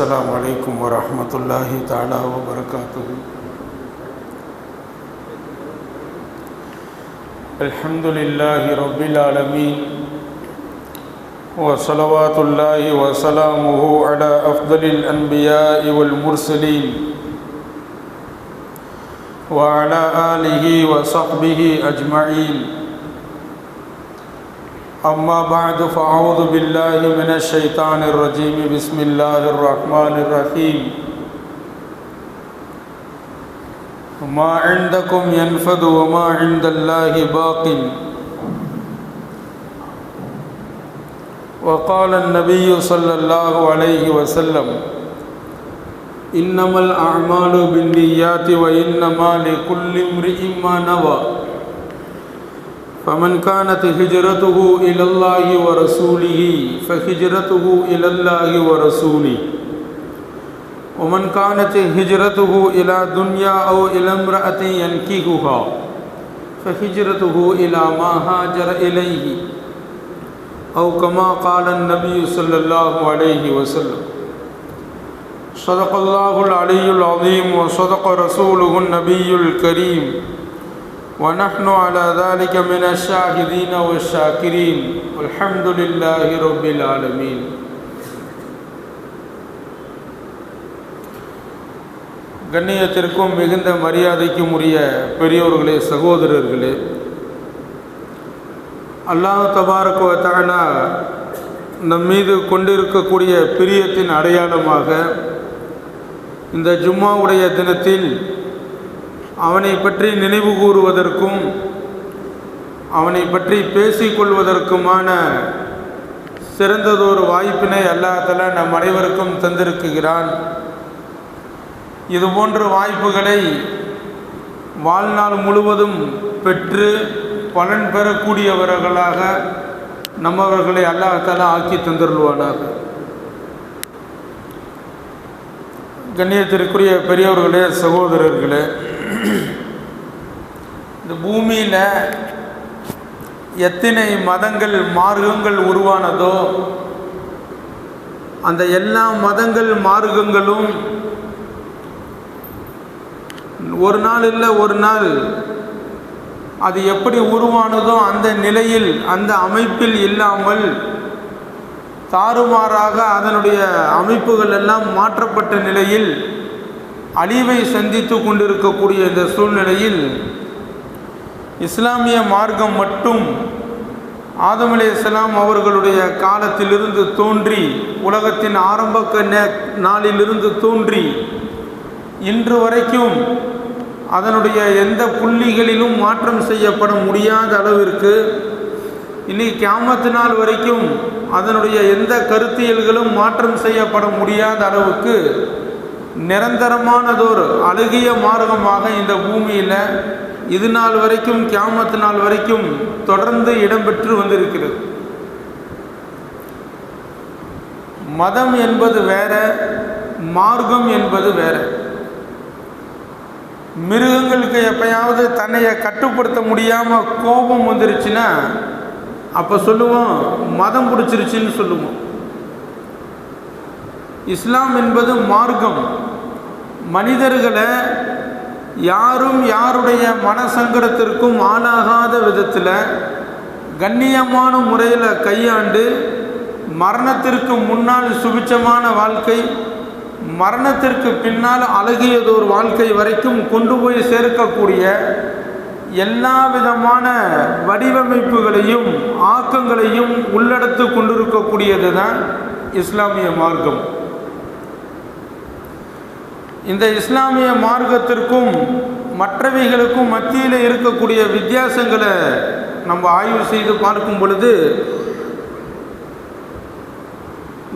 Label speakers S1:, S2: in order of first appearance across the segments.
S1: السلام عليكم ورحمة الله تعالى وبركاته. الحمد لله رب العالمين وصلوات الله وسلامه على أفضل الأنبياء والمرسلين وعلى آله وصحبه أجمعين. أما بعد فأعوذ بالله من الشيطان الرجيم. بسم الله الرحمن الرحيم. ما عندكم ينفد وما عند الله باق وقال النبي صلى الله عليه وسلم إنما الأعمال بالنيات وإنما لكل امرئ ما نوى. فمن كانت هجرته إلى الله ورسوله فهجرته إلى الله ورسوله. ومن كانت هجرته إلى دنيا أو إلى امرأة ينكهها فهجرته إلى ما هاجر إليه. أو كما قال النبي صلى الله عليه وسلم. صدق الله العلي العظيم وصدق رسوله النبي الكريم. ونحن على ذلك من الشاهدين والشاكرين والحمد لله رب العالمين கண்ணியத்திற்கும் மிகுந்த மரியாதைக்கும் உரிய பெரியோர்களே சகோதரர்களே அல்லாஹ் தபாரக்குவத்தானா நம் மீது கொண்டிருக்கக்கூடிய பிரியத்தின் அடையாளமாக இந்த ஜும்மாவுடைய தினத்தில் அவனை பற்றி நினைவு கூறுவதற்கும் அவனை பற்றி பேசிக்கொள்வதற்குமான சிறந்ததொரு வாய்ப்பினை அல்லாஹல நம் அனைவருக்கும் தந்திருக்குகிறான் இது போன்ற வாய்ப்புகளை வாழ்நாள் முழுவதும் பெற்று பலன் பெறக்கூடியவர்களாக நம்மவர்களை அல்லாஹால ஆக்கி தந்துருவானார் கண்ணியத்திற்குரிய பெரியவர்களே சகோதரர்களே இந்த பூமியில் எத்தனை மதங்கள் மார்க்கங்கள் உருவானதோ அந்த எல்லா மதங்கள் மார்க்கங்களும் ஒரு நாள் இல்லை ஒரு நாள் அது எப்படி உருவானதோ அந்த நிலையில் அந்த அமைப்பில் இல்லாமல் தாறுமாறாக அதனுடைய அமைப்புகள் எல்லாம் மாற்றப்பட்ட நிலையில் அழிவை சந்தித்து கொண்டிருக்கக்கூடிய இந்த சூழ்நிலையில் இஸ்லாமிய மார்க்கம் மட்டும் ஆதம் அலி இஸ்லாம் அவர்களுடைய காலத்திலிருந்து தோன்றி உலகத்தின் ஆரம்ப நாளிலிருந்து தோன்றி இன்று வரைக்கும் அதனுடைய எந்த புள்ளிகளிலும் மாற்றம் செய்யப்பட முடியாத அளவிற்கு இன்னைக்கு கியாமத்து நாள் வரைக்கும் அதனுடைய எந்த கருத்தியல்களும் மாற்றம் செய்யப்பட முடியாத அளவுக்கு நிரந்தரமானதொரு அழுகிய மார்க்கமாக இந்த பூமியில் இது நாள் வரைக்கும் கியாமத்து நாள் வரைக்கும் தொடர்ந்து இடம்பெற்று வந்திருக்கிறது. மதம் என்பது வேற மார்க்கம் என்பது வேற. மிருகங்களுக்கு எப்பயாவது தன்னையை கட்டுப்படுத்த முடியாமல் கோபம் வந்துருச்சுன்னா அப்போ சொல்லுவோம் மதம் பிடிச்சிருச்சுன்னு சொல்லுவோம். இஸ்லாம் என்பது மார்க்கம். மனிதர்களை யாரும் யாருடைய மனசங்கடத்திற்கும் ஆளாகாத விதத்தில் கண்ணியமான முறையில் கையாண்டு மரணத்திற்கு முன்னால் சுபிச்சமான வாழ்க்கை மரணத்திற்கு பின்னால் அழகியதோர் வாழ்க்கை வரைக்கும் கொண்டு போய் சேர்க்கக்கூடிய எல்லா விதமான வடிவமைப்புகளையும் ஆக்கங்களையும் உள்ளடத்து கொண்டிருக்கக்கூடியது தான் இஸ்லாமிய மார்க்கம். இந்த இஸ்லாமிய மார்க்கத்திற்கும் மற்றவைகளுக்கும் மத்தியில் இருக்கக்கூடிய வித்தியாசங்களை நம்ம ஆய்வு செய்து பார்க்கும் பொழுது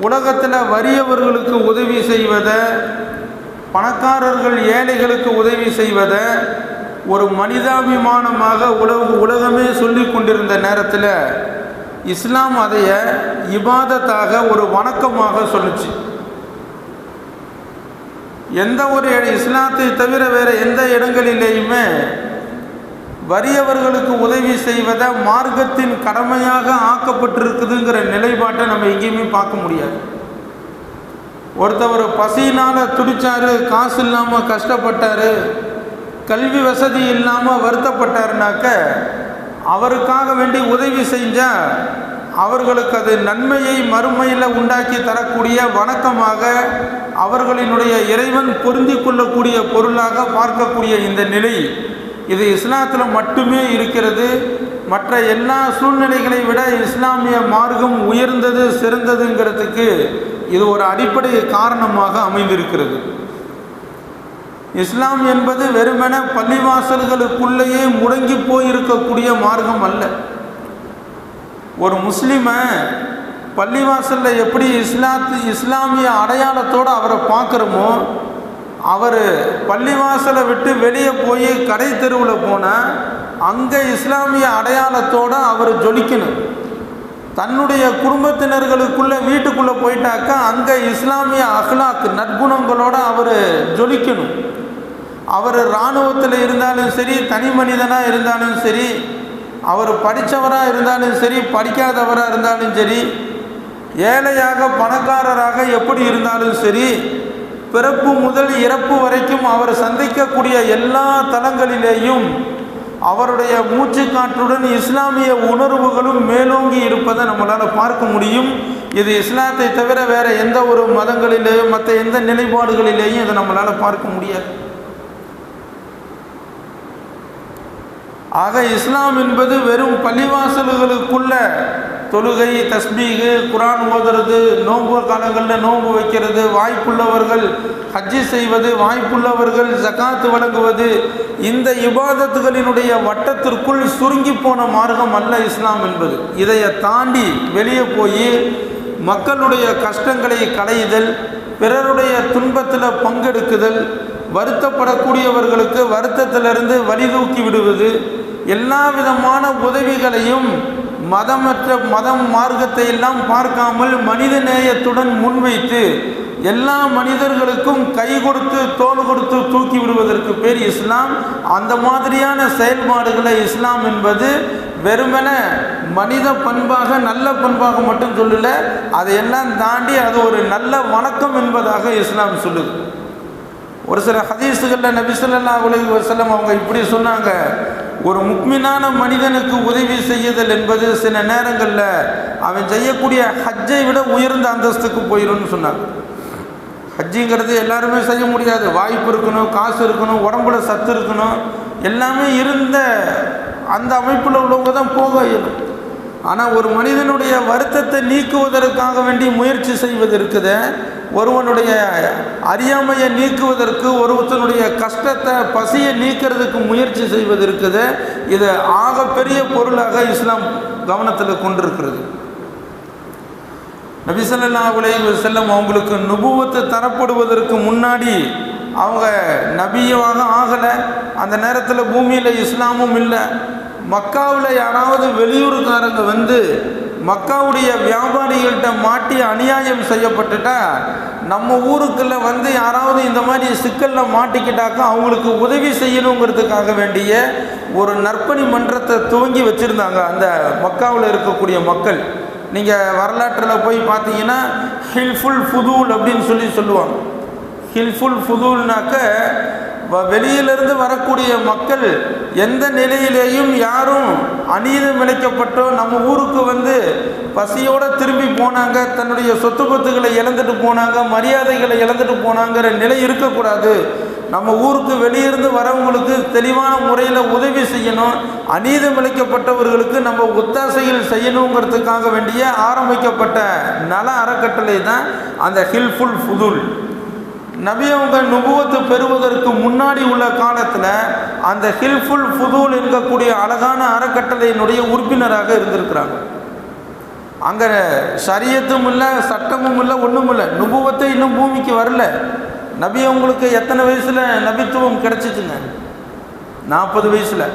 S1: உலகத்தில் வறியவர்களுக்கு உதவி செய்வதை பணக்காரர்கள் ஏழைகளுக்கு உதவி செய்வதை ஒரு மனிதாபிமானமாக உலக உலகமே சொல்லி கொண்டிருந்த நேரத்தில் இஸ்லாம் அதைய இபாதத்தாக ஒரு வணக்கமாக சொல்லுச்சு. எந்த ஒரு இஸ்லாத்தை தவிர வேறு எந்த இடங்களிலேயுமே வறியவர்களுக்கு உதவி செய்வதை மார்க்கத்தின் கடமையாக ஆக்கப்பட்டிருக்குதுங்கிற நிலைப்பாட்டை நம்ம எங்கேயுமே பார்க்க முடியாது. ஒருத்தவர் பசியினால் துடித்தார் காசு இல்லாமல் கஷ்டப்பட்டார் கல்வி வசதி இல்லாமல் வருத்தப்பட்டாருனாக்க அவருக்காக வேண்டி உதவி செஞ்சால் அவர்களுக்கு அது நன்மையை மறுமையில் உண்டாக்கி தரக்கூடிய வணக்கமாக அவர்களினுடைய இறைவன் பொருந்தி கொள்ளக்கூடிய பொருளாக பார்க்கக்கூடிய இந்த நிலை. இது இஸ்லாத்தில் மட்டுமே இருக்கிறது. மற்ற எல்லா சூழ்நிலைகளை விட இஸ்லாமிய மார்க்கம் உயர்ந்தது சிறந்ததுங்கிறதுக்கு இது ஒரு அடிப்படை காரணமாக அமைந்திருக்கிறது. இஸ்லாம் என்பது வெறுமென பள்ளிவாசல்களுக்குள்ளேயே முடங்கி போயிருக்கக்கூடிய மார்க்கம் அல்ல. ஒரு முஸ்லீமை பள்ளிவாசலில் எப்படி இஸ்லாத்து இஸ்லாமிய அடையாளத்தோடு அவரை பார்க்குறோமோ அவர் பள்ளிவாசலை விட்டு வெளியே போய் கடை தெருவில் போனால் அங்கே இஸ்லாமிய அடையாளத்தோடு அவர் ஜொலிக்கணும். தன்னுடைய குடும்பத்தினர்களுக்குள்ளே வீட்டுக்குள்ளே போயிட்டாக்கா அங்கே இஸ்லாமிய அஹ்லாக்கு நற்குணங்களோடு அவர் ஜொலிக்கணும். அவர் இராணுவத்தில் இருந்தாலும் சரி தனி மனிதனாக இருந்தாலும் சரி அவர் படித்தவராக இருந்தாலும் சரி படிக்காதவராக இருந்தாலும் சரி ஏழையாக பணக்காரராக எப்படி இருந்தாலும் சரி பிறப்பு முதல் இறப்பு வரைக்கும் அவர் சந்திக்கக்கூடிய எல்லா தலங்களிலேயும் அவருடைய மூச்சு காற்றுடன் இஸ்லாமிய உணர்வுகளும் மேலோங்கி இருப்பதை நம்மளால் பார்க்க முடியும். இது இஸ்லாத்தை தவிர வேறு எந்த ஒரு மதங்களிலேயும் மற்ற எந்த நிலைப்பாடுகளிலேயும் இதை நம்மளால் பார்க்க முடியாது. ஆக இஸ்லாம் என்பது வெறும் பள்ளிவாசல்களுக்குள்ள தொழுகை தஸ்மீகு குரான் ஓதுறது நோன்பு காலங்களில் நோன்பு வைக்கிறது வாய்ப்புள்ளவர்கள் ஹஜ்ஜி செய்வது வாய்ப்புள்ளவர்கள் ஜக்காத்து வழங்குவது இந்த இபாதத்துகளினுடைய வட்டத்திற்குள் சுருங்கி போன மார்க்கம் அல்ல இஸ்லாம் என்பது. இதையை தாண்டி வெளியே போய் மக்களுடைய கஷ்டங்களை களையுதல் பிறருடைய துன்பத்தில் பங்கெடுக்குதல் வருத்தப்படக்கூடியவர்களுக்கு வருத்தத்திலிருந்து வழிதூக்கி விடுவது எல்லா விதமான உதவிகளையும் மதமற்ற மதம் மார்க்கத்தை எல்லாம் பார்க்காமல் மனித நேயத்துடன் முன்வைத்து எல்லா மனிதர்களுக்கும் கை கொடுத்து தோல் கொடுத்து தூக்கி விடுவதற்கு பேர் இஸ்லாம். அந்த மாதிரியான செயல்பாடுகளை இஸ்லாம் என்பது வெறுமன மனித பண்பாக நல்ல பண்பாக மட்டும் சொல்லலை அதையெல்லாம் தாண்டி அது ஒரு நல்ல வணக்கம் என்பதாக இஸ்லாம் சொல்லுது. ஒரு சில ஹதீஸுகளில் நபிசல்லா உலகி வசலம் அவங்க இப்படி சொன்னாங்க. ஒரு முக்மினான மனிதனுக்கு உதவி செய்யுதல் என்பது சில நேரங்களில் அவன் செய்யக்கூடிய ஹஜ்ஜை விட உயர்ந்த அந்தஸ்துக்கு போயிடும்னு சொன்னாங்க. ஹஜ்ஜிங்கிறது எல்லாருமே செய்ய முடியாது. வாய்ப்பு இருக்கணும் காசு இருக்கணும் உடம்புல சத்து இருக்கணும் எல்லாமே இருந்த அந்த அமைப்பில் உள்ளவங்க தான் போக இயலும். ஆனால் ஒரு மனிதனுடைய வருத்தத்தை நீக்குவதற்காக வேண்டி முயற்சி செய்வது இருக்குது. ஒருவனுடைய அறியாமையை நீக்குவதற்கு ஒருவத்தனுடைய கஷ்டத்தை பசியை நீக்கிறதுக்கு முயற்சி செய்வது இருக்குது இது ஆகப்பெரிய பொருளாக இஸ்லாம் கவனத்தில் கொண்டிருக்கிறது. நபிசல்லா உலக செல்லம் அவங்களுக்கு நுபுவத்து தரப்படுவதற்கு முன்னாடி அவங்க நபியமாக ஆகலை. அந்த நேரத்தில் பூமியில் இஸ்லாமும் இல்லை. மக்காவில் யாராவது வெளியூருக்காரங்க வந்து மக்காவுடைய வியாபாரிகள்கிட்ட மாட்டி அநியாயம் செய்யப்பட்டுட்டா நம்ம ஊருக்குள்ள வந்து யாராவது இந்த மாதிரி சிக்கலில் மாட்டிக்கிட்டாக்கா அவங்களுக்கு உதவி செய்யணுங்கிறதுக்காக வேண்டிய ஒரு நற்பணி மன்றத்தை துவங்கி வச்சுருந்தாங்க அந்த மக்காவில் இருக்கக்கூடிய மக்கள். நீங்கள் வரலாற்றில் போய் பார்த்தீங்கன்னா ஹில்ஃபுல் ஃபுதூல் அப்படின்னு சொல்லி சொல்லுவாங்க. ஹில்ஃபுல் ஃபுதூல்னாக்க வெளியிலிருந்து வரக்கூடிய மக்கள் எந்த நிலையிலேயும் யாரும் அநீதம் விளைக்கப்பட்டோ நம்ம ஊருக்கு வந்து பசியோடு திரும்பி போனாங்க தன்னுடைய சொத்து பத்துகளை இழந்துட்டு போனாங்க மரியாதைகளை இழந்துட்டு போனாங்கிற நிலை இருக்கக்கூடாது. நம்ம ஊருக்கு வெளியிருந்து வரவங்களுக்கு தெளிவான முறையில் உதவி செய்யணும். அநீதம் இழைக்கப்பட்டவர்களுக்கு நம்ம ஒத்தாசைகள் செய்யணுங்கிறதுக்காக வேண்டிய ஆரம்பிக்கப்பட்ட நல அறக்கட்டளை தான் அந்த ஹில்ஃபுல் ஃபுதுல். நபி அவங்க நுபுவத்து பெறுவதற்கு முன்னாடி உள்ள காலத்தில் அந்த ஹில்ஃபுல் ஃபுதூல் இருக்கக்கூடிய அழகான அறக்கட்டளையினுடைய உறுப்பினராக இருந்திருக்கிறாங்க. அங்கே சரியத்தும் இல்லை சட்டமும் இல்லை ஒன்றும் இல்லை. நுபுவத்தை இன்னும் பூமிக்கு வரல. நபி அவங்களுக்கு எத்தனை வயசில் நபித்துவம் கிடச்சிச்சுங்க? நாற்பது வயசில்.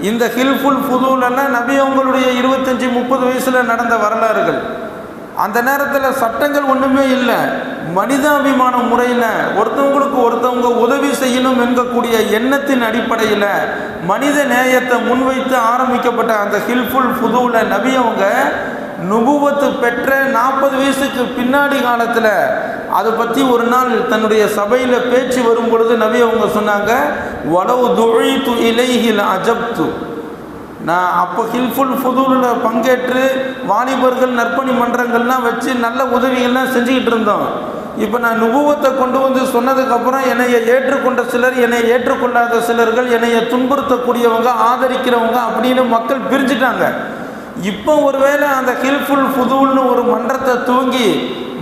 S1: இந்த ஹில்ஃபுல் ஃபுதூலெல்லாம் நபி அவங்களுடைய இருபத்தஞ்சி முப்பது வயசில் நடந்த வரலாறுகள். அந்த நேரத்தில் சட்டங்கள் ஒன்றுமே இல்லை. மனிதாபிமான முறையில் ஒருத்தவங்களுக்கு ஒருத்தவங்க உதவி செய்யணும் என்கக்கூடிய எண்ணத்தின் அடிப்படையில் மனித நேயத்தை முன்வைத்து ஆரம்பிக்கப்பட்ட அந்த ஹில்ஃபுல் புதுவில் நபி அவங்க நுபுவத்து பெற்ற நாற்பது வயசுக்கு பின்னாடி காலத்தில் அதை பற்றி ஒரு நாள் தன்னுடைய சபையில் பேச்சு வரும் பொழுது நபி அவங்க சொன்னாங்க வளவு துழித்து இலைகில் அஜப்து. நான் அப்போ ஹில்ஃபுல் ஃபுதூலில் பங்கேற்று வாலிபர்கள் நற்பணி மன்றங்கள்லாம் வச்சு நல்ல உதவிகள்லாம் செஞ்சுக்கிட்டு இருந்தோம். இப்போ நான் நுபுவத்தை கொண்டு வந்து சொன்னதுக்கப்புறம் என்னைய ஏற்றுக்கொண்ட சிலர் என்னை ஏற்றுக்கொள்ளாத சிலர்கள் என்னைய துன்புறுத்தக்கூடியவங்க ஆதரிக்கிறவங்க அப்படின்னு மக்கள் பிரிஞ்சுட்டாங்க. இப்போ ஒருவேளை அந்த ஹில்ஃபுல் ஃபுதூல்னு ஒரு மன்றத்தை துவங்கி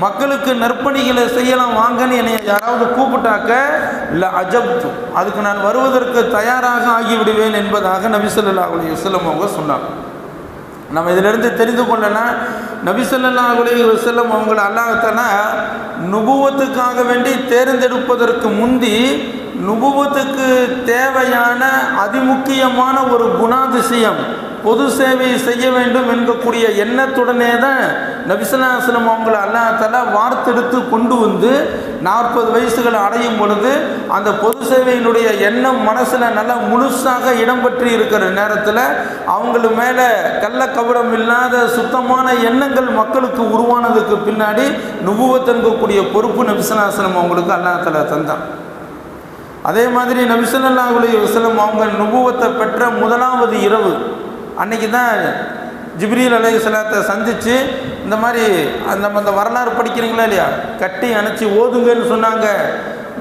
S1: மக்களுக்கு நற்பணிகளை செய்யலாம் வாங்கன்னு என்னை யாராவது கூப்பிட்டாக்க இல்லை அஜப்து. அதுக்கு நான் வருவதற்கு தயாராக ஆகிவிடுவேன் என்பதாக நபிசல்லா அலி வசல்லம் அவங்க சொன்னாங்க. நம்ம இதிலிருந்து தெரிந்து கொள்ளலாம் நபிசல்லா அலி வசல்லம் அவங்களை அல்லாஹத்தால நுபுவத்துக்காக வேண்டி தேர்ந்தெடுப்பதற்கு முந்தி நுபுவத்துக்கு தேவையான அதிமுக்கியமான ஒரு குணாதிசயம் பொது சேவை செய்ய வேண்டும் என்கக்கூடிய எண்ணத்துடனே தான் நபிசுல்லாஸ்லம் அவங்கள அல்லாத்தால வார்த்தெடுத்து கொண்டு வந்து நாற்பது வயசுகள் அடையும் பொழுது அந்த பொது சேவையினுடைய எண்ணம் மனசில் நல்லா முழுசாக இடம்பெற்று இருக்கிற நேரத்தில் அவங்கள மேலே கள்ளக்கபடம் இல்லாத சுத்தமான எண்ணங்கள் மக்களுக்கு உருவானதுக்கு பின்னாடி நுபுவத்தன்கக்கூடிய பொறுப்பு நபிசல்லாஸ்லம் அவங்களுக்கு அல்லாத்தால தந்தான். அதே மாதிரி நபிசல்லா அலி வசலம் அவங்க நுபுவத்தை பெற்ற முதலாவது இரவு அன்னைக்கு தான் ஜிப்ரீல் அலை சலாத்தை சந்தித்து இந்த மாதிரி அந்த அந்த வரலாறு படிக்கிறீங்களா இல்லையா? கட்டி அணைச்சி ஓதுங்கன்னு சொன்னாங்க.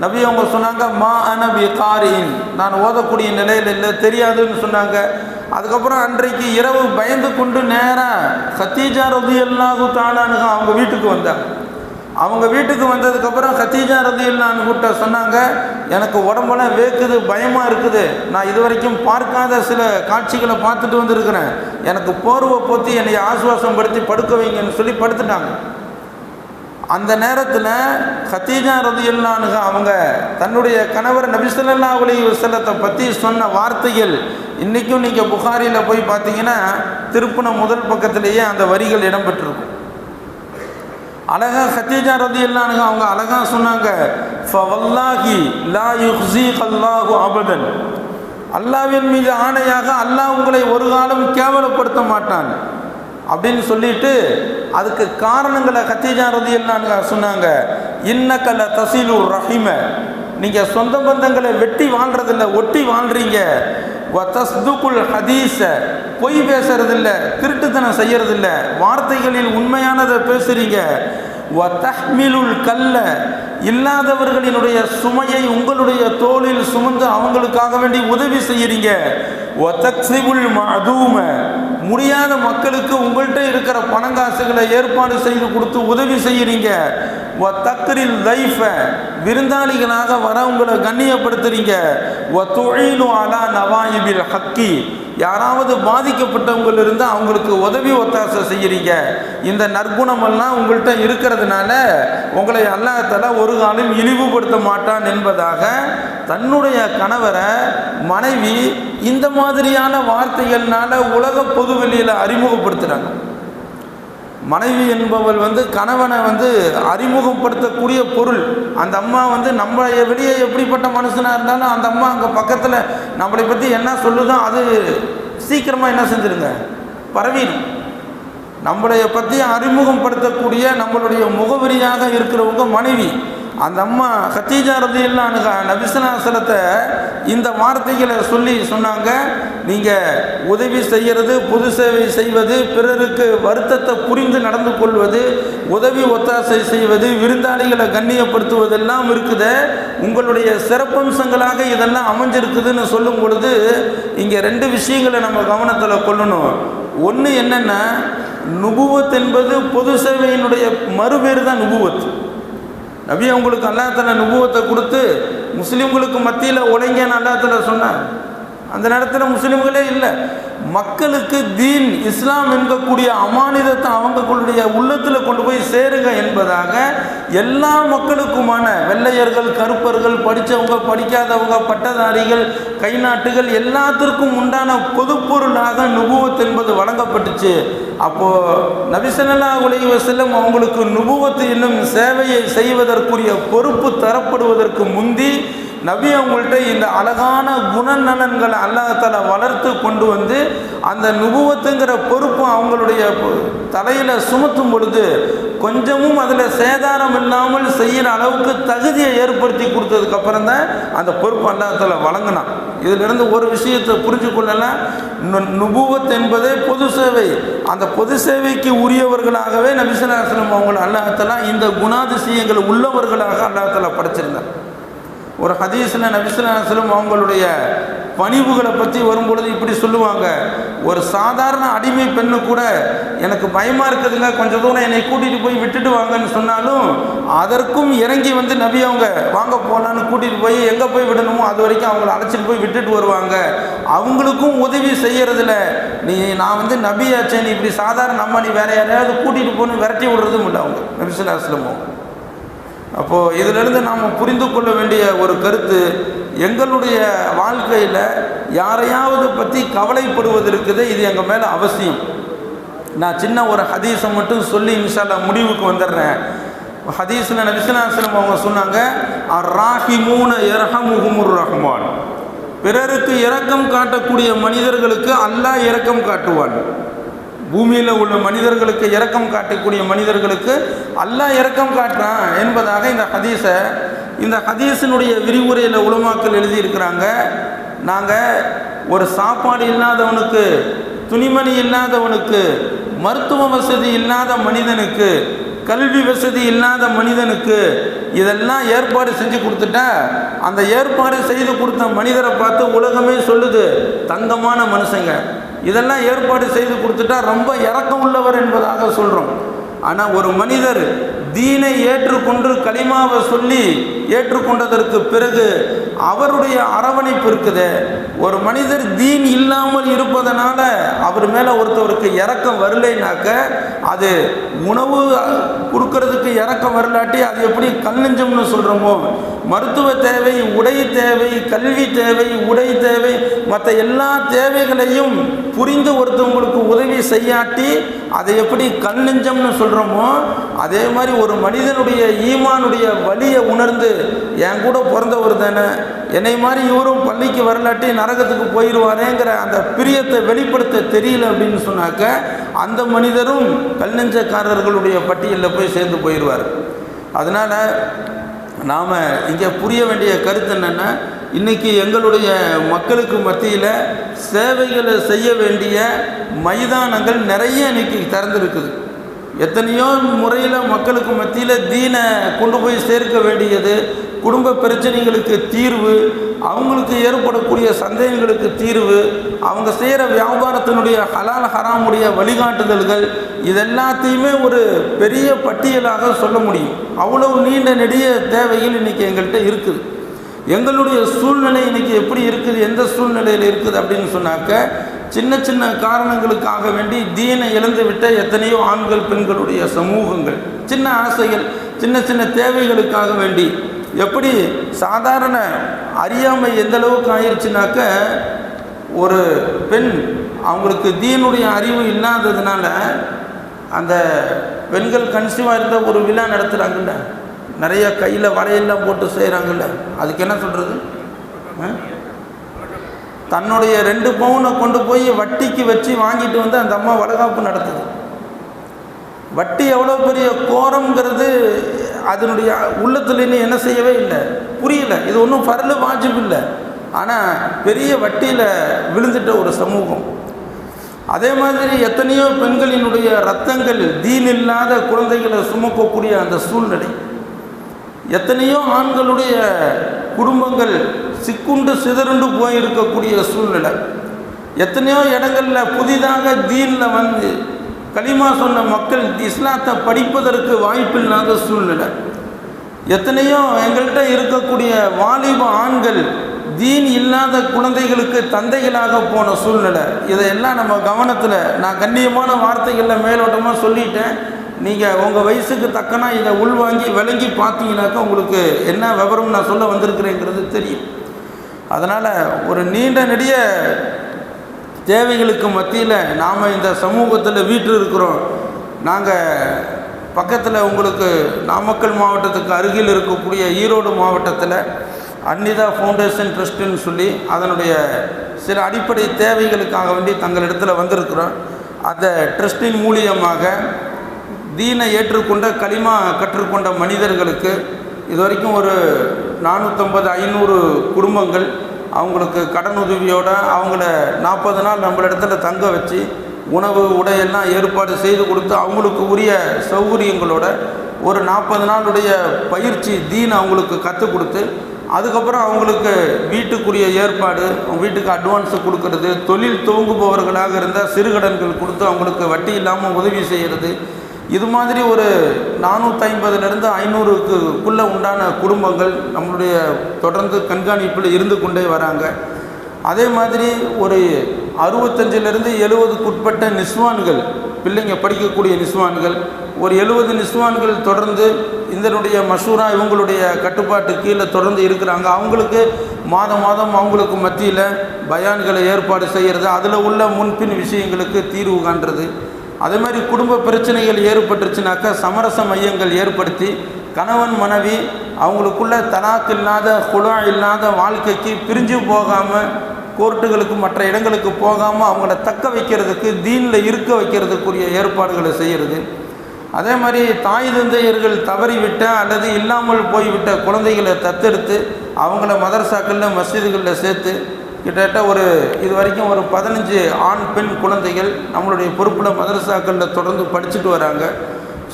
S1: நபி அவங்க சொன்னாங்க மா அனபி காரின் நான் ஓதக்கூடிய நிலையில் இல்லை தெரியாதுன்னு சொன்னாங்க. அதுக்கப்புறம் அன்றைக்கு இரவு பயந்து கொண்டு நேராக சத்தீஜா ரதி எல்லாகு தானானுங்க அவங்க வீட்டுக்கு வந்தாங்க. அவங்க வீட்டுக்கு வந்ததுக்கப்புறம் கத்தீஜா ரதியில்லான்னு கூட்ட சொன்னாங்க எனக்கு உடம்பெல்லாம் வேக்குது பயமாக இருக்குது. நான் இது வரைக்கும் பார்க்காத சில காட்சிகளை பார்த்துட்டு வந்திருக்கிறேன். எனக்கு போர்வை போற்றி என்னை ஆசுவாசப்படுத்தி படுக்க வைங்கன்னு சொல்லி படுத்துட்டாங்க. அந்த நேரத்தில் ஹத்தீஜா ரதியுல்லானுக அவங்க தன்னுடைய கணவர் நபிசல்லா அலி வசலத்தை பற்றி சொன்ன வார்த்தைகள் இன்றைக்கும் நீங்கள் புகாரியில் போய் பார்த்தீங்கன்னா திருப்பின முதல் பக்கத்திலேயே அந்த வரிகள் இடம்பெற்றிருக்கும். அழகா ஹத்தீஜா ரதி இல்லானுங்க அவங்க அழகா சொன்னாங்க ஃபவல்லாஹி லா யுஹ்ஸீக் அல்லாஹு அபதன். அல்லாவின் மீது ஆணையாக அல்லாஹ் உங்களை ஒரு காலம் கேவலப்படுத்த மாட்டான். அப்படின்னு சொல்லிட்டு அதுக்கு காரணங்களை கத்தீஜா ரதி இல்லானுங்க சொன்னாங்க இன்னக்கல தசீலு ரஹிம. நீங்கள் சொந்த பந்தங்களை வெட்டி வாழ்றதில்ல ஒட்டி வாழ்றீங்க. தஸ்துக்குல் ஹதீஸ பொய் பேசுறதில்ல திருட்டுத்தனம் செய்யறதில்ல வார்த்தைகளில் உண்மையானதை பேசுறீங்க. தஹ்மிலுல் கல்ல இல்லாதவர்களினுடைய சுமையை உங்களுடைய தோளில் சுமந்து அவங்களுக்காக வேண்டி உதவி செய்யறீங்க. ஒத்தக்சிபுல் மதூம முடியாத மக்களுக்கு உங்கள்கிட்ட இருக்கிற பணங்காசுகளை ஏற்பாடு செய்து கொடுத்து உதவி செய்யறீங்க. வ தக்கரில் லைஃப விருந்தாளிகளாக வரவங்களை கண்ணியப்படுத்துறீங்க. அலா நவாயிபில் ஹக்கி. யாராவது பாதிக்கப்பட்டவங்கள் இருந்தால் அவங்களுக்கு உதவி ஒத்தாசை செய்கிறீங்க இந்த நற்குணமெல்லாம் உங்கள்கிட்ட இருக்கிறதுனால உங்களை அல்லாத்தால ஒரு காலம் இழிவுபடுத்த மாட்டான் என்பதாக தன்னுடைய கணவரை மனைவி இந்த மாதிரியான வார்த்தைகள்னால உலக பொதுவெளியில் அறிமுகப்படுத்துகிறாங்க மனைவி என்பவள் வந்து கணவனை வந்து அறிமுகப்படுத்தக்கூடிய பொருள். அந்த அம்மா வந்து நம்ம வெளியே எப்படிப்பட்ட மனுஷனாக இருந்தாலும் அந்த அம்மா அங்கே பக்கத்தில் நம்மளை பற்றி என்ன சொல்லுதோ அது சீக்கிரமாக என்ன செஞ்சிருங்க? பரவிடும். நம்மளைய பற்றி அறிமுகப்படுத்தக்கூடிய நம்மளுடைய முகவரியாக இருக்கிறவங்க மனைவி. அந்த அம்மா ஹத்தீஜா ரதியில்லானுக நபிசனாசலத்தை இந்த வார்த்தைகளை சொல்லி சொன்னாங்க. நீங்கள் உதவி செய்கிறது பொது சேவை செய்வது பிறருக்கு வருத்தத்தை புரிந்து நடந்து கொள்வது உதவி ஒத்தாசை செய்வது விருந்தாளிகளை கண்ணியப்படுத்துவதெல்லாம் இருக்குது. உங்களுடைய சிறப்பம்சங்களாக இதெல்லாம் அமைஞ்சிருக்குதுன்னு சொல்லும் பொழுது இங்கே ரெண்டு விஷயங்களை நம்ம கவனத்தில் கொள்ளணும். ஒன்று என்னென்னா நுபுவத் என்பது பொது சேவையினுடைய மறுபேறு தான் நுபுவத். நபி அவங்களுக்கு அல்லாத்தல நுபுவத்தை கொடுத்து முஸ்லீம்களுக்கு மத்தியில் உழைங்கன்னு அல்லாத்தல சொன்னார். அந்த நேரத்தில் முஸ்லீம்களே இல்லை. மக்களுக்கு தீன் இஸ்லாம் என்கக்கூடிய அமானிதத்தை அவங்களுடைய உள்ளத்தில் கொண்டு போய் சேருங்க என்பதாக எல்லா மக்களுக்குமான வெள்ளையர்கள் கருப்பர்கள் படித்தவங்க படிக்காதவங்க பட்டதாரிகள் கை நாட்டுகள் எல்லாத்திற்கும் உண்டான பொதுப்பொருளாக நுபுவத் என்பது வழங்கப்பட்டுச்சு. அப்போது நபிசல்லா உலகி வசல்லம் அவங்களுக்கு நுபுவத்து என்னும் சேவையை செய்வதற்குரிய பொறுப்பு தரப்படுவதற்கு முந்தி நபி அவங்கள்ட்ட இந்த அழகான குணநலன்களை அல்லாஹால வளர்த்து கொண்டு வந்து அந்த நுபுவத்துங்கிற பொறுப்பு அவங்களுடைய தலையில் சுமத்தும் பொழுது கொஞ்சமும் அதில் சேதாரம் இல்லாமல் செய்கிற அளவுக்கு தகுதியை ஏற்படுத்தி கொடுத்ததுக்கு அப்புறம் தான் அந்த பொறுப்பு அல்லாத்தில் வழங்கினான். இதிலிருந்து ஒரு விஷயத்தை புரிஞ்சு கொள்ளலாம் நு- நுபுவத் என்பதே பொது சேவை. அந்த பொது சேவைக்கு உரியவர்களாகவே நபிசலாசலம் அவங்களை அல்லாஹத்தலா இந்த குணாதிசயங்கள் உள்ளவர்களாக அல்லாஹத்தலா படைச்சிருந்தார். ஒரு ஹதீஸில் நபிசுல்லாஸ்லம் அவங்களுடைய பணிவுகளை பற்றி வரும்பொழுது இப்படி சொல்லுவாங்க. ஒரு சாதாரண அடிமை பெண்ணு கூட எனக்கு பயமாக இருக்குதுங்க. கொஞ்சம் தூரம் என்னை கூட்டிகிட்டு போய் விட்டுட்டு வாங்கன்னு சொன்னாலும் அதற்கும் இறங்கி வந்து நபி அவங்க வாங்க போகலான்னு கூட்டிகிட்டு போய் எங்கே போய் விடணுமோ அது வரைக்கும் அவங்கள அழைச்சிட்டு போய் விட்டுட்டு வருவாங்க. அவங்களுக்கும் உதவி செய்யறதுல நீ நான் வந்து நபியாச்சே நீ இப்படி சாதாரண நம்ம நீ வேற யாரையாவது கூட்டிகிட்டு போகணும் விரட்டி விடுறதும் இல்லை அவங்க நபிசுல்லாஸ்லமும் அப்போது இதிலிருந்து நாம் புரிந்து கொள்ள வேண்டிய ஒரு கருத்து எங்களுடைய வாழ்க்கையில் யாரையாவது பற்றி கவலைப்படுவது இருக்குது இது எங்கள் மேலே அவசியம். நான் சின்ன ஒரு ஹதீஸை மட்டும் சொல்லி இன்ஷால்லா முடிவுக்கு வந்துடுறேன். ஹதீஸில் நபிசுலாசலம் அவங்க சொன்னாங்க ராஹிமூன இரஹமுகுமுர் ரஹ்மான். பிறருக்கு இரக்கம் காட்டக்கூடிய மனிதர்களுக்கு அல்லாஹ் இரக்கம் காட்டுவான். பூமியில் உள்ள மனிதர்களுக்கு இரக்கம் காட்டக்கூடிய மனிதர்களுக்கு அல்லாஹ் இரக்கம் காட்டுறான் என்பதாக இந்த ஹதீஸை இந்த ஹதீஸினுடைய விரிவுரையில் உலமாக்கள் எழுதியிருக்கிறாங்க. நாங்கள் ஒரு சாப்பாடு இல்லாதவனுக்கு துணிமணி இல்லாதவனுக்கு மருத்துவ வசதி இல்லாத மனிதனுக்கு கல்வி வசதி இல்லாத மனிதனுக்கு இதெல்லாம் ஏற்பாடு செஞ்சு கொடுத்துட்டா அந்த ஏற்பாடு செய்து கொடுத்த மனிதரை பார்த்து உலகமே சொல்லுது தங்கமான மனுஷங்க. இதெல்லாம் ஏற்பாடு செய்து கொடுத்துட்டா ரொம்ப இறக்கம் உள்ளவர் என்பதாக சொல்கிறோம் ஆனால் ஒரு மனிதர் தீனை ஏற்றுக்கொண்டு களிமாவை சொல்லி ஏற்றுக்கொண்டதற்கு பிறகு அவருடைய அரவணைப்பு இருக்குது. ஒரு மனிதர் தீன் இல்லாமல் இருப்பதனால அவர் மேலே ஒருத்தவருக்கு இறக்கம் வரலைனாக்க அது உணவு கொடுக்கறதுக்கு இறக்கம் வரலாட்டி அது எப்படி கல் நெஞ்சம்னு சொல்கிறோமோ மருத்துவ தேவை உடை தேவை கல்வி தேவை உடை தேவை மற்ற எல்லா தேவைகளையும் புரிந்து ஒருத்தவங்களுக்கு உதவி செய்யாட்டி அதை எப்படி கல் நெஞ்சம்னு சொல்கிறோமோ அதே மாதிரி ஒரு மனிதனுடைய ஈமானுடைய வலியை உணர்ந்து என் கூட பிறந்தவர் தானே என்னை மாதிரி இவரும் பள்ளிக்கு வரலாட்டி நரகத்துக்கு போயிடுவாரேங்கிற அந்த பிரியத்தை வெளிப்படுத்த தெரியல அப்படின்னு சொன்னாக்க அந்த மனிதரும் கல்நெஞ்சக்காரர்களுடைய பட்டியலில் போய் சேர்ந்து போயிடுவார் அதனால் நாம் இங்கே புரிய வேண்டிய கருத்து என்னென்னா இன்றைக்கி எங்களுடைய மக்களுக்கு மத்தியில் சேவைகளை செய்ய வேண்டிய மைதானங்கள் நிறைய இன்றைக்கி திறந்துருக்குது. எத்தனையோ முறையில் மக்களுக்கு மத்தியில் தீனை கொண்டு போய் சேர்க்க வேண்டியது குடும்ப பிரச்சனைகளுக்கு தீர்வு அவங்களுக்கு ஏற்படக்கூடிய சந்தேகங்களுக்கு தீர்வு அவங்க செய்கிற வியாபாரத்தினுடைய ஹலால் ஹராமுடைய வழிகாட்டுதல்கள் இதெல்லாத்தையுமே ஒரு பெரிய பட்டியலாக சொல்ல முடியும். அவ்வளவு நீண்ட நெடிய தேவைகள் இன்றைக்கி எங்கள்கிட்ட இருக்குது. எங்களுடைய சூழ்நிலை இன்னைக்கு எப்படி இருக்குது எந்த சூழ்நிலையில் இருக்குது அப்படின்னு சொன்னாக்க சின்ன சின்ன காரணங்களுக்காக வேண்டி தீனை இழந்து விட்ட எத்தனையோ ஆண்கள் பெண்களுடைய சமூகங்கள் சின்ன ஆசைகள் சின்ன சின்ன தேவைகளுக்காக வேண்டி. எப்படி சாதாரண அறியாமை எந்த அளவுக்கு ஆயிடுச்சுனாக்க ஒரு பெண் அவங்களுக்கு தீனுடைய அறிவு இல்லாததுனால அந்த பெண்கள் கன்சீவாக இருந்தால் ஒரு விழா நடத்துகிறாங்கல்ல நிறைய கையில் வரையெல்லாம் போட்டு செய்கிறாங்கல்ல அதுக்கு என்ன சொல்கிறது தன்னுடைய ரெண்டு பவுனை கொண்டு போய் வட்டிக்கு வச்சு வாங்கிட்டு வந்து அந்த அம்மா வளகாப்பு நடத்துது. வட்டி எவ்வளோ பெரிய கோரம்ங்கிறது அதனுடைய உள்ளத்துலேருந்து என்ன செய்யவே இல்லை. புரியல. இது ஒன்றும் பரல வாஜிப் இல்லை. ஆனால் பெரிய வட்டியில் விழுந்துட்ட ஒரு சமூகம். அதே மாதிரி எத்தனையோ பெண்களினுடைய ரத்தங்கள் தீன் இல்லாத குழந்தைகளை சுமக்கக்கூடிய அந்த சூழ்நிலை. எத்தனையோ ஆண்களுடைய குடும்பங்கள் சிக்குண்டு சிதறுண்டு போயிருக்கக்கூடிய சூழ்நிலை. எத்தனையோ இடங்களில் புதிதாக தீனில் வந்து களிமா சொன்ன மக்கள் இஸ்லாத்தை படிப்பதற்கு வாய்ப்பில்லாத சூழ்நிலை. எத்தனையோ எங்கள்கிட்ட இருக்கக்கூடிய வாலிப ஆண்கள் தீன் இல்லாத குழந்தைகளுக்கு தந்தைகளாக போன சூழ்நிலை. இதையெல்லாம் நம்ம கவனத்தில் நான் கண்ணியமான வார்த்தைகளில் மேலோட்டமாக சொல்லிட்டேன். நீங்கள் உங்கள் வயசுக்கு தக்கனா இதை உள்வாங்கி விளங்கி பார்த்தீங்கன்னாக்கா உங்களுக்கு என்ன விவரம் நான் சொல்ல வந்திருக்கிறேங்கிறது தெரியும். அதனால் ஒரு நீண்ட நெடிய தேவைகளுக்கு மத்தியில் நாம் இந்த சமூகத்தில் வீட்டு இருக்கிறோம். நாங்கள் பக்கத்தில் உங்களுக்கு நாமக்கல் மாவட்டத்துக்கு அருகில் இருக்கக்கூடிய ஈரோடு மாவட்டத்தில் அன்னிதா ஃபவுண்டேஷன் ட்ரஸ்ட்டுன்னு சொல்லி அதனுடைய சில அடிப்படை தேவைகளுக்காக வேண்டி தங்களிடத்தில் வந்திருக்கிறோம். அந்த ட்ரஸ்டின் மூலியமாக தீனை ஏற்றுக்கொண்ட களிமா கற்றுக்கொண்ட மனிதர்களுக்கு இது வரைக்கும் ஒரு நானூற்றம்பது ஐநூறு குடும்பங்கள் அவங்களுக்கு கடன் உதவியோடு அவங்கள நாற்பது நாள் நம்மளிடத்துல தங்க வச்சு உணவு உடையெல்லாம் ஏற்பாடு செய்து கொடுத்து அவங்களுக்கு உரிய சௌகரியங்களோட ஒரு நாற்பது நாளுடைய பயிற்சி தீன் அவங்களுக்கு கற்றுக் கொடுத்து அதுக்கப்புறம் அவங்களுக்கு வீட்டுக்குரிய ஏற்பாடு அவங்க வீட்டுக்கு அட்வான்ஸு கொடுக்கறது தொழில் துவங்குபவர்களாக இருந்தால் சிறுகடன்கள் கொடுத்து அவங்களுக்கு வட்டி இல்லாமல் உதவி செய்கிறது இது மாதிரி ஒரு நானூற்றி ஐம்பதுலேருந்து ஐநூறுக்குள்ளே உண்டான குடும்பங்கள் நம்மளுடைய தொடர்ந்து கண்காணிப்பில் இருந்து கொண்டே வராங்க. அதே மாதிரி ஒரு அறுபத்தஞ்சிலிருந்து எழுபதுக்குட்பட்ட நிஸ்வான்கள் பிள்ளைங்க படிக்கக்கூடிய நிஸ்வான்கள் ஒரு எழுபது நிஸ்வான்கள் தொடர்ந்து இதனுடைய மஷூரா இவங்களுடைய கட்டுப்பாட்டு கீழே தொடர்ந்து இருக்கிறாங்க. அவங்களுக்கு மாதம் மாதம் அவங்களுக்கு மத்தியில் பயான்களை ஏற்பாடு செய்கிறது அதில் உள்ள முன்பின் விஷயங்களுக்கு தீர்வு காண்றது. அதே மாதிரி குடும்ப பிரச்சனைகள் ஏற்பட்டுருச்சுனாக்கா சமரச மையங்கள் ஏற்படுத்தி கணவன் மனைவி அவங்களுக்குள்ள தலாக் இல்லாத குழா இல்லாத வாழ்க்கைக்கு பிரிஞ்சு போகாமல் கோர்ட்டுகளுக்கு மற்ற இடங்களுக்கு போகாமல் அவங்கள தக்க வைக்கிறதுக்கு தீனில் இருக்க வைக்கிறதுக்குரிய ஏற்பாடுகளை செய்கிறது அதே மாதிரி தாய் தந்தையர்கள் தவறிவிட்ட அல்லது இல்லாமல் போய்விட்ட குழந்தைகளை தத்தெடுத்து அவங்கள மதரசாக்களில் மஸ்ஜிதுகளில் சேர்த்து கிட்டத்தட்ட ஒரு இது வரைக்கும் ஒரு பதினஞ்சு ஆண் பெண் குழந்தைகள் நம்மளுடைய பொறுப்பில் மதரசாக்களில் தொடர்ந்து படிச்சுட்டு வராங்க.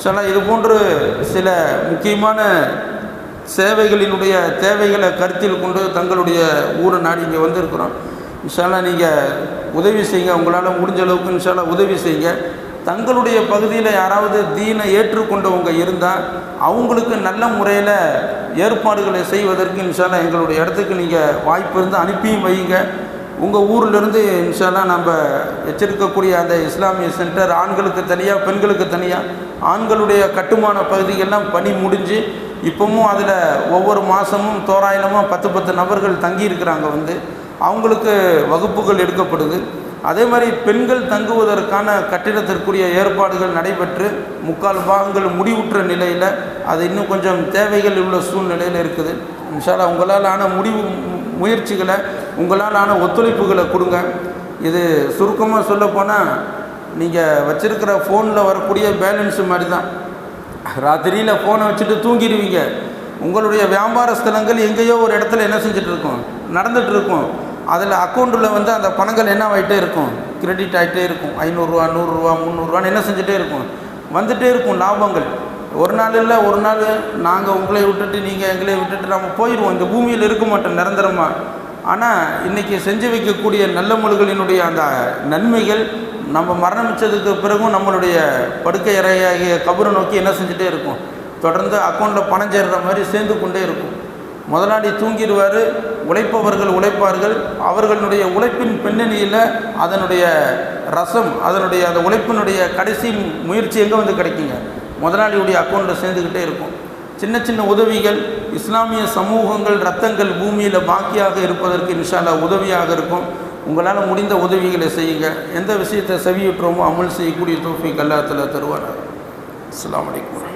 S1: சில இது போன்று சில முக்கியமான சேவைகளினுடைய தேவைகளை கருத்தில் கொண்டு தங்களுடைய ஊரை நாடி இங்கே வந்திருக்கிறோம். இன்ஷால்லா நீங்கள் உதவி செய்யுங்க. உங்களால் முடிஞ்ச அளவுக்கு இன்ஷால்லா உதவி செய்யுங்க. தங்களுடைய பகுதியில் யாராவது தீனை ஏற்றுக்கொண்டவங்க இருந்தால் அவங்களுக்கு நல்ல முறையில் ஏற்பாடுகளை செய்வதற்கு இன்ஷால்லா எங்களுடைய இடத்துக்கு நீங்கள் வாய்ப்பு இருந்து அனுப்பியும் வையுங்க. உங்கள் ஊர்லேருந்து இன்ஷால்லா நம்ம வச்சிருக்கக்கூடிய அந்த இஸ்லாமிய சென்டர் ஆண்களுக்கு தனியாக பெண்களுக்கு தனியாக ஆண்களுடைய கட்டுமான பகுதிகள்லாம் பணி முடிஞ்சு இப்போவும் அதில் ஒவ்வொரு மாதமும் தோராயமாக பத்து பத்து நபர்கள் தங்கியிருக்கிறாங்க வந்து அவங்களுக்கு வகுப்புகள் எடுக்கப்படுது. அதே மாதிரி பெண்கள் தங்குவதற்கான கட்டிடத்திற்குரிய ஏற்பாடுகள் நடைபெற்று முக்கால் பாகங்கள் முடிவுற்ற நிலையில் அது இன்னும் கொஞ்சம் தேவைகள் உள்ள சூழ்நிலையில் இருக்குது. இன்ஷாலா உங்களால் ஆன முடிவு முயற்சிகளை உங்களால் ஆன ஒத்துழைப்புகளை கொடுங்க. இது சுருக்கமாக சொல்லப்போனால் நீங்கள் வச்சுருக்கிற ஃபோனில் வரக்கூடிய பேலன்ஸு மாதிரி தான் ராத்திரியில் ஃபோனை வச்சுட்டு தூங்கிடுவீங்க. உங்களுடைய வியாபார ஸ்தலங்கள் எங்கேயோ ஒரு இடத்துல என்ன செஞ்சிட்ருக்கோம் நடந்துகிட்ருக்கோம் இருக்கும். அதில் அக்கௌண்ட்டில் வந்து அந்த பணங்கள் என்ன ஆகிட்டே இருக்கும்? கிரெடிட் ஆகிட்டே இருக்கும். ஐநூறுரூவா நூறுரூவா முந்நூறுரூவான்னு என்ன செஞ்சுட்டே இருக்கும்? வந்துகிட்டே இருக்கும் லாபங்கள். ஒரு நாள் இல்லை ஒரு நாள் நாங்கள் உங்களை விட்டுட்டு நீங்கள் எங்களை விட்டுட்டு நம்ம போயிடுவோம். இந்த பூமியில் இருக்க மாட்டோம் நிரந்தரமாக ஆனால் இன்றைக்கி செஞ்சு வைக்கக்கூடிய நல்ல முழுகளினுடைய அந்த நன்மைகள் நம்ம மரணமிச்சதுக்கு பிறகும் நம்மளுடைய படுக்கை அறையாகிய கபரை நோக்கி என்ன செஞ்சுட்டே இருக்கும்? தொடர்ந்து அக்கௌண்ட்டில் பணம் சேர்கிற மாதிரி சேர்ந்து கொண்டே இருக்கும். முதலாளி தூங்கிடுவார் உழைப்பவர்கள் உழைப்பார்கள். அவர்களுடைய உழைப்பின் பின்னணியில் அதனுடைய ரசம் அதனுடைய அந்த உழைப்பினுடைய கடைசி முயற்சி எங்கே வந்து கிடைக்குங்க? முதலாளியுடைய அக்கௌண்ட்டில் சேர்ந்துக்கிட்டே இருக்கும். சின்ன சின்ன உதவிகள் இஸ்லாமிய சமூகங்கள் ரத்தங்கள் பூமியில் பாக்கியாக இருப்பதற்கு இன்ஷால்லா உதவியாக இருக்கும். உங்களால் முடிந்த உதவிகளை செய்யுங்க. எந்த விஷயத்தை செவியுற்றோமோ அமல் செய்யக்கூடிய தோஃபிக் கல்லாத்தில் தருவார் அஸ்லாம் வலைக்கம்